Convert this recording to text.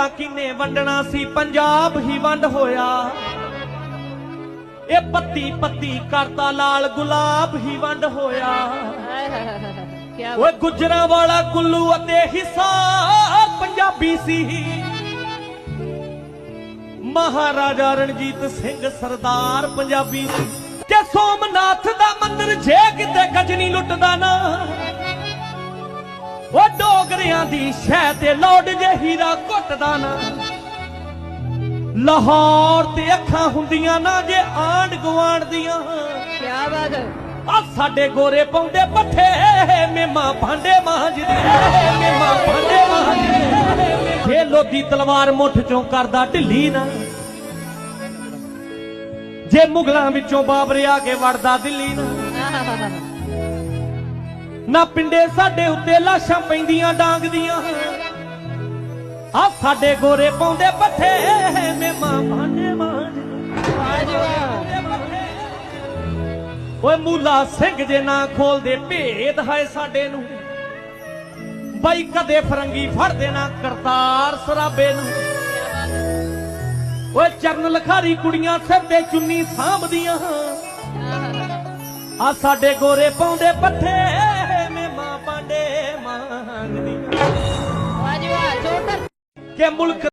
ਪਤਾ ਕਿੰਨੇ ਵੰਡਣਾ ਸੀ, ਪੰਜਾਬ ਹੀ ਵੰਡ ਹੋਇਆ। ਇਹ ਪੱਤੀ ਪੱਤੀ ਕਰਤਾ ਲਾਲ ਗੁਲਾਬ ਹੀ ਵੰਡ ਹੋਇਆ। ਓਏ ਗੁਜਰਾਂ ਵਾਲਾ ਕੁੱਲੂ ਅਤੇ ਹਿੱਸਾ ਪੰਜਾਬੀ ਸੀ। ਮਹਾਰਾਜਾ ਰਣਜੀਤ ਸਿੰਘ ਸਰਦਾਰ ਪੰਜਾਬੀ ਸੀ। ਤੇ ਸੋਮਨਾਥ ਦਾ ਮੰਦਿਰ ਜੇ ਕਿਤੇ ਗਜਨੀ ਲੁੱਟਦਾ ਨਾ ਡੋਗਰਿਆਂ ਦੀ ਸ਼ਹਿ ਤੇ ਲੋਡ ਜੇ ਹੀਰਾ ਘੁੱਟਦਾ ਨਾ। ਲਾਹੌਰ ਤੇ ਅੱਖਾਂ ਹੁੰਦੀਆਂ ਨਾ ਜੇ ਆਂਡ ਗਵਾਂਡ ਦੀਆਂ। ਕੀ ਬਾਤ ਆ ਸਾਡੇ ਗੋਰੇ ਪਾਉਂਦੇ ਪੱਠੇ ਮੇਮਾ ਭਾਂਡੇ ਮਾਂਜਦੇ ਮੇਮਾ ਭਾਂਡੇ ਮਾਂਜਦੇ। ਜੇ ਲੋਦੀ ਤਲਵਾਰ ਮੁੱਠ ਚੋਂ ਕਰਦਾ ਢਿੱਲੀ ਨਾ। ਜੇ ਮੁਗਲਾਂ ਵਿੱਚੋਂ ਬਾਬਰ ਆ ਕੇ ਵੜਦਾ ਦਿੱਲੀ ਨਾ। ਨਾ ਪਿੰਡੇ ਸਾਡੇ ਉੱਤੇ ਲਾਸ਼ਾਂ ਪੈਂਦੀਆਂ ਡਾਂਗ ਦੀਆਂ ਆ ਸਾਡੇ ਗੋਰੇ ਪਾਉਂਦੇ ਪੱਠੇ ਮੇਮਾ ਭਾਂਡੇ ਓਏ ਮੂਲਾ ਸਿੰਘ ਜੇ ਨਾ ਖੋਲਦੇ, ਭੇਦ ਹੈ ਸਾਡੇ ਨੂੰ। ਬਾਈ ਕਦੇ ਫਰੰਗੀ ਫੜਦੇ ਨਾ ਕਰਤਾਰ ਸਰਾਬੇ ਨੂੰ। ਓਏ ਚਰਨ ਲਖਾਰੀ ਕੁੜੀਆਂ ਸਿਰ ਤੇ ਚੁੰਨੀ ਸਾਂਭਦੀਆਂ। ਆ ਸਾਡੇ ਗੋਰੇ ਪਾਉਂਦੇ ਪੱਠੇ ਮੇ ਮਾਂ